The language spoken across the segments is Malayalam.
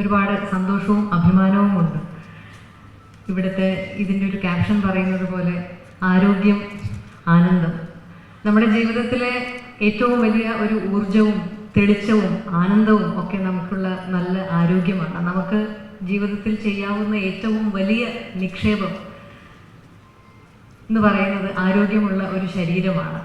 ഒരുപാട് സന്തോഷവും അഭിമാനവും ഉണ്ട്. ഇവിടുത്തെ ഇതിന്റെ ഒരു ക്യാപ്ഷൻ പറയുന്നത് പോലെ ആരോഗ്യം ആനന്ദം. നമ്മുടെ ജീവിതത്തിലെ ഏറ്റവും വലിയ ഒരു ഊർജവും തെളിച്ചവും ആനന്ദവും ഒക്കെ നമുക്കുള്ള നല്ല ആരോഗ്യമാണ്. നമുക്ക് ജീവിതത്തിൽ ചെയ്യാവുന്ന ഏറ്റവും വലിയ നിക്ഷേപം എന്ന് പറയുന്നത് ആരോഗ്യമുള്ള ഒരു ശരീരമാണ്.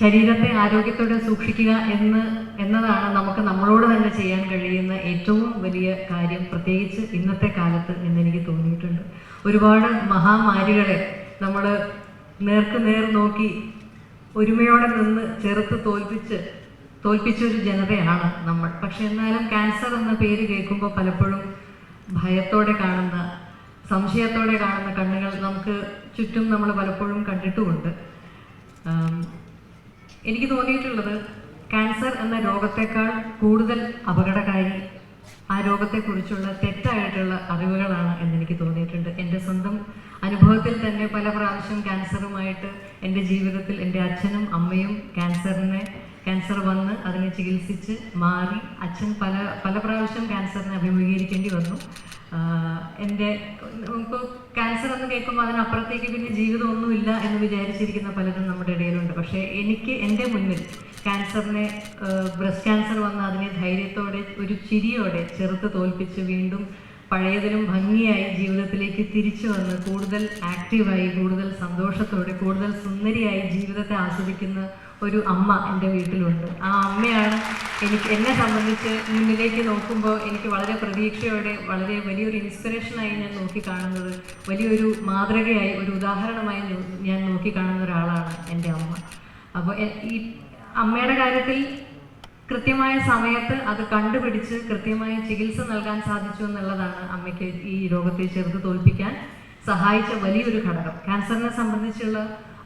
ശരീരത്തെ ആരോഗ്യത്തോടെ സൂക്ഷിക്കുക എന്ന് എന്നതാണ് നമുക്ക് നമ്മളോട് തന്നെ ചെയ്യാൻ കഴിയുന്ന ഏറ്റവും വലിയ കാര്യം. പ്രത്യേകിച്ച് ഇന്നത്തെ കാലത്ത് എന്നെനിക്ക് തോന്നിയിട്ടുണ്ട്. ഒരുപാട് മഹാമാരികളെ നമ്മൾ നേർക്ക് നേർ നോക്കി ഒരുമയോടെ നിന്ന് ചെറുത്ത് തോൽപ്പിച്ച് തോൽപ്പിച്ചൊരു ജനതയാണ് നമ്മൾ. പക്ഷെ എന്നാലും ക്യാൻസർ എന്ന പേര് കേൾക്കുമ്പോൾ പലപ്പോഴും ഭയത്തോടെ കാണുന്ന സംശയത്തോടെ കാണുന്ന കണ്ണുകൾ നമുക്ക് ചുറ്റും നമ്മൾ പലപ്പോഴും കണ്ടിട്ടുമുണ്ട്. എനിക്ക് തോന്നിയിട്ടുള്ളത് ക്യാൻസർ എന്ന രോഗത്തെക്കാൾ കൂടുതൽ അപകടകാരി ആ രോഗത്തെക്കുറിച്ചുള്ള തെറ്റായിട്ടുള്ള അറിവുകളാണ് എന്നെനിക്ക് തോന്നിയിട്ടുണ്ട്. എന്റെ സ്വന്തം അനുഭവത്തിൽ തന്നെ പല പ്രാവശ്യം ക്യാൻസറുമായിട്ട് എന്റെ ജീവിതത്തിൽ എന്റെ അച്ഛനും അമ്മയും ക്യാൻസറിനെ ക്യാൻസർ വന്ന് അതിനെ ചികിത്സിച്ച് മാറി അച്ഛൻ പല പല പ്രാവശ്യം ക്യാൻസറിനെ അഭിമുഖീകരിക്കേണ്ടി വന്നു. എന്റെ നമുക്ക് ക്യാൻസർ എന്ന് കേൾക്കുമ്പോൾ അതിനപ്പുറത്തേക്ക് പിന്നെ ജീവിതമൊന്നുമില്ല എന്ന് വിചാരിച്ചിരിക്കുന്ന പലരും നമ്മുടെ ഇടയിലുണ്ട്. പക്ഷേ എനിക്ക് എന്റെ മുന്നിൽ ക്യാൻസറിനെ ബ്രസ്റ്റ് ക്യാൻസർ വന്ന് അതിനെ ധൈര്യത്തോടെ ഒരു ചിരിയോടെ ചെറുത്ത് തോൽപ്പിച്ച് വീണ്ടും പഴയതിലും ഭംഗിയായി ജീവിതത്തിലേക്ക് തിരിച്ചു വന്ന് കൂടുതൽ ആക്റ്റീവായി കൂടുതൽ സന്തോഷത്തോടെ കൂടുതൽ സുന്ദരിയായി ജീവിതത്തെ ആസ്വദിക്കുന്ന ഒരു അമ്മ എന്റെ വീട്ടിലുണ്ട്. ആ അമ്മയാണ് എനിക്ക് എന്നെ സംബന്ധിച്ച് മുന്നിലേക്ക് നോക്കുമ്പോൾ എനിക്ക് വളരെ പ്രതീക്ഷയോടെ വളരെ വലിയൊരു ഇൻസ്പിറേഷനായി ഞാൻ നോക്കി കാണുന്നത് വലിയൊരു മാതൃകയായി ഒരു ഉദാഹരണമായി ഞാൻ നോക്കി കാണുന്ന ഒരാളാണ് എന്റെ അമ്മ. അപ്പോൾ ഈ അമ്മയുടെ കാര്യത്തിൽ കൃത്യമായ സമയത്ത് അത് കണ്ടുപിടിച്ച് കൃത്യമായ ചികിത്സ നൽകാൻ സാധിച്ചു എന്നുള്ളതാണ് അമ്മയ്ക്ക് ഈ രോഗത്തെ ചെറുത്ത് തോൽപ്പിക്കാൻ സഹായിച്ച വലിയൊരു ഘടകം. ക്യാൻസറിനെ സംബന്ധിച്ചുള്ള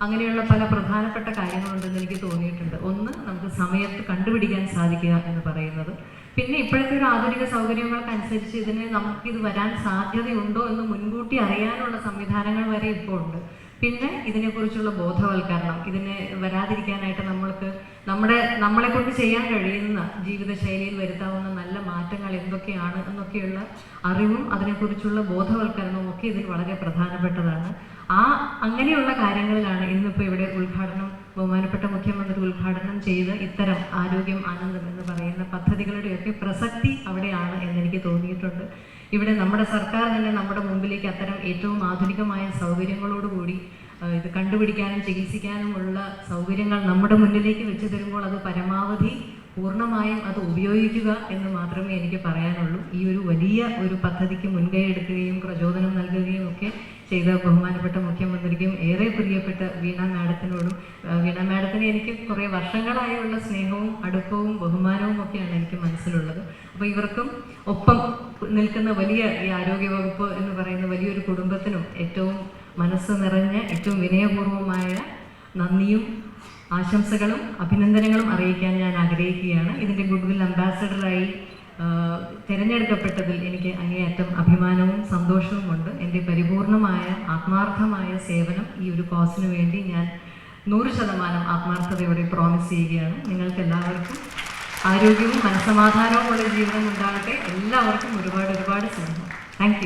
അങ്ങനെയുള്ള പല പ്രധാനപ്പെട്ട കാര്യങ്ങളുണ്ടെന്ന് എനിക്ക് തോന്നിയിട്ടുണ്ട്. ഒന്ന് നമുക്ക് സമയത്ത് കണ്ടുപിടിക്കാൻ സാധിക്കുക എന്ന് പറയുന്നത്. പിന്നെ ഇപ്പോഴത്തെ ഒരു ആധുനിക സൗകര്യങ്ങൾക്കനുസരിച്ച് ഇതിന് നമുക്കിത് വരാൻ സാധ്യതയുണ്ടോ എന്ന് മുൻകൂട്ടി അറിയാനുള്ള സംവിധാനങ്ങൾ വരെ ഇപ്പോൾ ഉണ്ട്. പിന്നെ ഇതിനെക്കുറിച്ചുള്ള ബോധവൽക്കരണം ഇതിന് വരാതിരിക്കാനായിട്ട് നമ്മൾക്ക് നമ്മുടെ നമ്മളെ കൊണ്ട് ചെയ്യാൻ കഴിയുന്ന ജീവിതശൈലിയിൽ വരുത്താവുന്ന നല്ല മാറ്റങ്ങൾ എന്തൊക്കെയാണ് എന്നൊക്കെയുള്ള അറിവും അതിനെക്കുറിച്ചുള്ള ബോധവൽക്കരണവും ഒക്കെ ഇതിൽ വളരെ പ്രധാനപ്പെട്ടതാണ്. ആ അങ്ങനെയുള്ള കാര്യങ്ങളിലാണ് ഇന്നിപ്പോൾ ഇവിടെ ഉദ്ഘാടനം ബഹുമാനപ്പെട്ട മുഖ്യമന്ത്രി ഉദ്ഘാടനം ചെയ്ത് ഇത്തരം ആരോഗ്യം ആനന്ദം എന്ന് പറയുന്ന പദ്ധതികളുടെയൊക്കെ പ്രസക്തി അവിടെയാണ് എന്നെനിക്ക് തോന്നിയിട്ടുണ്ട്. ഇവിടെ നമ്മുടെ സർക്കാർ തന്നെ നമ്മുടെ മുമ്പിലേക്ക് അത്തരം ഏറ്റവും ആധുനികമായ സൗകര്യങ്ങളോടുകൂടി കൂടി ഇത് കണ്ടുപിടിക്കാനും ചികിത്സിക്കാനുമുള്ള സൗകര്യങ്ങൾ നമ്മുടെ മുന്നിലേക്ക് വെച്ചു തരുമ്പോൾ അത് പരമാവധി പൂർണമായും അത് ഉപയോഗിക്കുക എന്ന് മാത്രമേ എനിക്ക് പറയാനുള്ളൂ. ഈ ഒരു വലിയ ഒരു പദ്ധതിക്ക് മുൻകൈ എടുക്കുകയും പ്രചോദനം നൽകുകയും ഒക്കെ ചെയ്ത ബഹുമാനപ്പെട്ട മുഖ്യമന്ത്രിക്കും ഏറെ പ്രിയപ്പെട്ട വീണ മാഡത്തിനോടും വീണ മാഡത്തിന് എനിക്ക് കുറേ വർഷങ്ങളായുള്ള സ്നേഹവും അടുപ്പവും ബഹുമാനവും ഒക്കെയാണ് എനിക്ക് മനസ്സിലുള്ളത്. അപ്പോൾ ഇവർക്കും ഒപ്പം നിൽക്കുന്ന വലിയ ഈ ആരോഗ്യവകുപ്പ് എന്ന് പറയുന്ന വലിയൊരു കുടുംബത്തിനും ഏറ്റവും മനസ്സ് നിറഞ്ഞ ഏറ്റവും വിനയപൂർവമായ നന്ദിയും ആശംസകളും അഭിനന്ദനങ്ങളും അറിയിക്കാൻ ഞാൻ ആഗ്രഹിക്കുകയാണ്. ഇതിന്റെ ഗുഡ്വിൽ അംബാസഡറായി തിരഞ്ഞെടുക്കപ്പെട്ടതിൽ എനിക്ക് അങ്ങേയറ്റം അഭിമാനവും സന്തോഷവുമുണ്ട് എന്റെ പരിപൂർണമായ ആത്മാർത്ഥമായ സേവനം ഈ ഒരു കോസിന് വേണ്ടി ഞാൻ നൂറ് ശതമാനം ആത്മാർത്ഥതയോടെ പ്രോമിസ് ചെയ്യുകയാണ്. നിങ്ങൾക്ക് എല്ലാവർക്കും ആരോഗ്യവും മനസ്സമാധാനവുമുള്ള ജീവിതം ഉണ്ടാകട്ടെ. എല്ലാവർക്കും ഒരുപാട് ഒരുപാട് സ്നേഹം. താങ്ക്